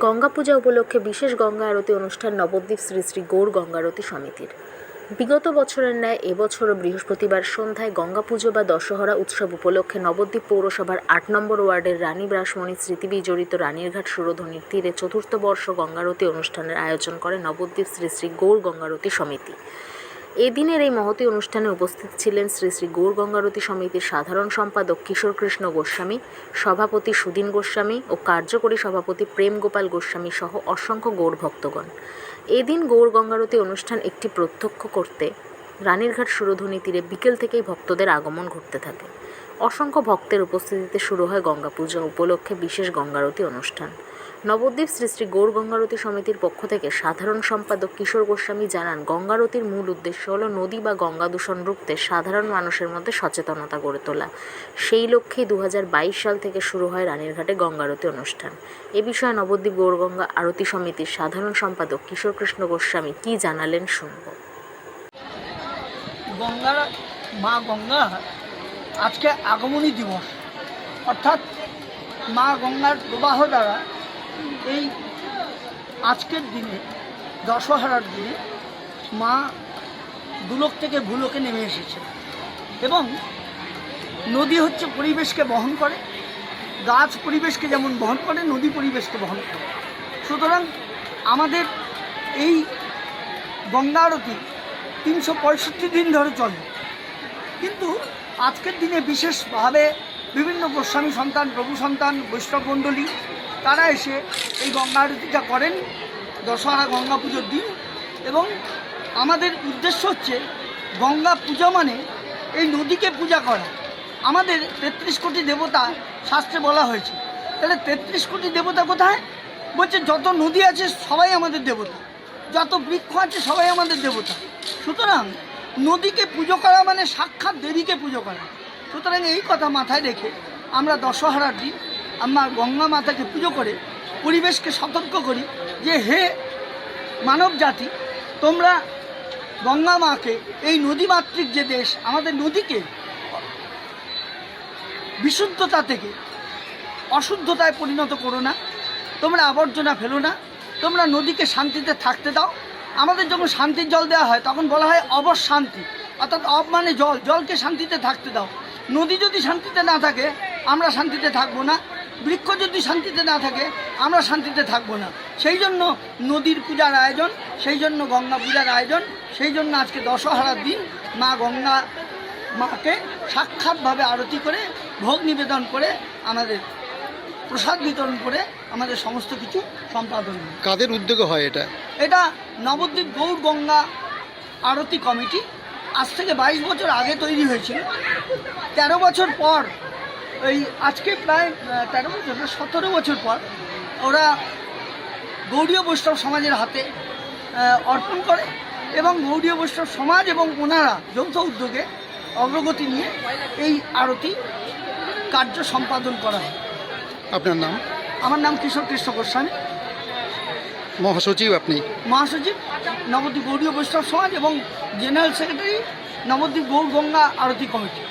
গঙ্গা পূজা উপলক্ষে বিশেষ গঙ্গা আরতি অনুষ্ঠান নবদ্বীপ শ্রী শ্রী গৌর গঙ্গারতি সমিতির। বিগত বছরের ন্যায় এবছরও বৃহস্পতিবার সন্ধ্যায় গঙ্গা পুজো বা দশহরা উৎসব উপলক্ষে নবদ্বীপ পৌরসভার আট নম্বর ওয়ার্ডের রানী ব্রাসমণি স্মৃতি বিজড়িত রানীরঘাট সুরধনির তীরে চতুর্থ বর্ষ গঙ্গারতি অনুষ্ঠানের আয়োজন করে নবদ্বীপ শ্রী শ্রী গৌর গঙ্গারতি সমিতি। এদিনের এই মহতী অনুষ্ঠানে উপস্থিত ছিলেন শ্রী শ্রী গৌর গঙ্গারতি সমিতির সাধারণ সম্পাদক কিশোর কৃষ্ণ গোস্বামী, সভাপতি সুদিন গোস্বামী ও কার্যকরী সভাপতি প্রেম গোপাল গোস্বামী সহ অসংখ্য গৌর ভক্তগণ। এদিন গৌর গঙ্গারতি অনুষ্ঠান একটি প্রত্যক্ষ করতে রানীরঘাট সুরধনী তীরে বিকেল থেকেই ভক্তদের আগমন ঘটতে থাকে। অসংখ্য ভক্তের উপস্থিতিতে শুরু হয় গঙ্গা পূজা উপলক্ষে বিশেষ গঙ্গারতি অনুষ্ঠান। নবদ্বীপ শ্রী শ্রী গৌর গঙ্গারতি সমিতির পক্ষ থেকে সাধারণ সম্পাদক কিশোর গোস্বামী জানান, গঙ্গারতির মূল উদ্দেশ্য হল নদী বা গঙ্গা দূষণ রুখতে সাধারণ মানুষের মধ্যে সচেতনতা গড়ে তোলা। সেই লক্ষ্যেই দুহাজার বাইশ সাল থেকে শুরু হয় রানীরঘাটে গঙ্গারতি অনুষ্ঠান। এ বিষয়ে নবদ্বীপ গৌরগঙ্গা আরতি সমিতির সাধারণ সম্পাদক কিশোর কৃষ্ণ গোস্বামী কী জানালেন শুনব। গঙ্গার মা গঙ্গা আজকে আগমনী দিবস। অর্থাৎ মা গঙ্গার প্রবাহ দ্বারা এই আজকের দিনে, দশহরার দিনে মা দুলোক থেকে ভুলোকে নেমে এসেছে এবং নদী হচ্ছে পরিবেশকে বহন করে, গাছ পরিবেশকে যেমন বহন করে, নদী পরিবেশকে বহন করে। সুতরাং আমাদের এই গঙ্গা আরতি তিনশো পঁয়ষট্টি দিন ধরে চলে। কিন্তু আজকের দিনে বিশেষভাবে বিভিন্ন গোস্বামী সন্তান, প্রভু সন্তান, বৈষ্ণব মণ্ডলী তারা এসে এই গঙ্গা আরতিটা করেন দশহরা গঙ্গা পুজোর দিন, এবং আমাদের উদ্দেশ্য হচ্ছে গঙ্গা পূজা মানে এই নদীকে পূজা করা। আমাদের তেত্রিশ কোটি দেবতা শাস্ত্রে বলা হয়েছে। তাহলে তেত্রিশ কোটি দেবতা কোথায়? বলছে, যত নদী আছে সবাই আমাদের দেবতা। যত বৃক্ষ আছে সবাই আমাদের দেবতা। সুতরাং নদীকে পুজো করা মানে সাক্ষাৎ দেবীকে পুজো করা। সুতরাং এই কথা মাথায় রেখে আমরা দশহরার দিন আমরা গঙ্গা মাতাকে পুজো করে, পরিবেশকে সতর্ক করি যে হে মানব জাতি, তোমরা গঙ্গা মাকে এই নদীমাতৃক যে দেশ, আমাদের নদীকে বিশুদ্ধতা থেকে অশুদ্ধতায় পরিণত করো না, তোমরা আবর্জনা ফেলো না, তোমরা নদীকে শান্তিতে থাকতে দাও। আমাদের যখন শান্তির জল দেওয়া হয়, তখন বলা হয় অবশ শান্তি অর্থাৎ অব মানে জল, জলকে শান্তিতে থাকতে দাও। নদী যদি শান্তিতে না থাকে, আমরা শান্তিতে থাকব না। বৃক্ষ যদি শান্তিতে না থাকে আমরা শান্তিতে থাকব না। সেই জন্য নদীর পূজার আয়োজন সেই জন্য গঙ্গা পূজার আয়োজন সেই জন্য আজকে দশহরার দিন মা গঙ্গা মাকে সাক্ষাৎভাবে আরতি করে ভোগ নিবেদন করে আমাদের প্রসাদ বিতরণ করে আমাদের সমস্ত কিছু সম্পাদন কাদের উদ্যোগে হয় এটা? এটা নবদ্বীপ গৌর গঙ্গা আরতি কমিটি। আজ থেকে বাইশ বছর আগে তৈরি হয়েছিল। তেরো বছর পর এই আজকে প্রায় তেরো বছর সতেরো বছর পর ওরা গৌড়ীয় বৈষ্ণব সমাজের হাতে অর্পণ করে এবং গৌড়ীয় বৈষ্ণব সমাজ এবং ওনারা যৌথ উদ্যোগে অগ্রগতি নিয়ে এই আরতি কার্য সম্পাদন করা হয়। আপনার নাম? আমার নাম কিশোর কৃষ্ণ গোস্বামী। মহাসচিব আপনি? মহাসচিব নবদ্বীপ গৌরীয় বৈষ্ণব সমাজ এবং general secretary Nabadwip Gour Ganga Aarti committee.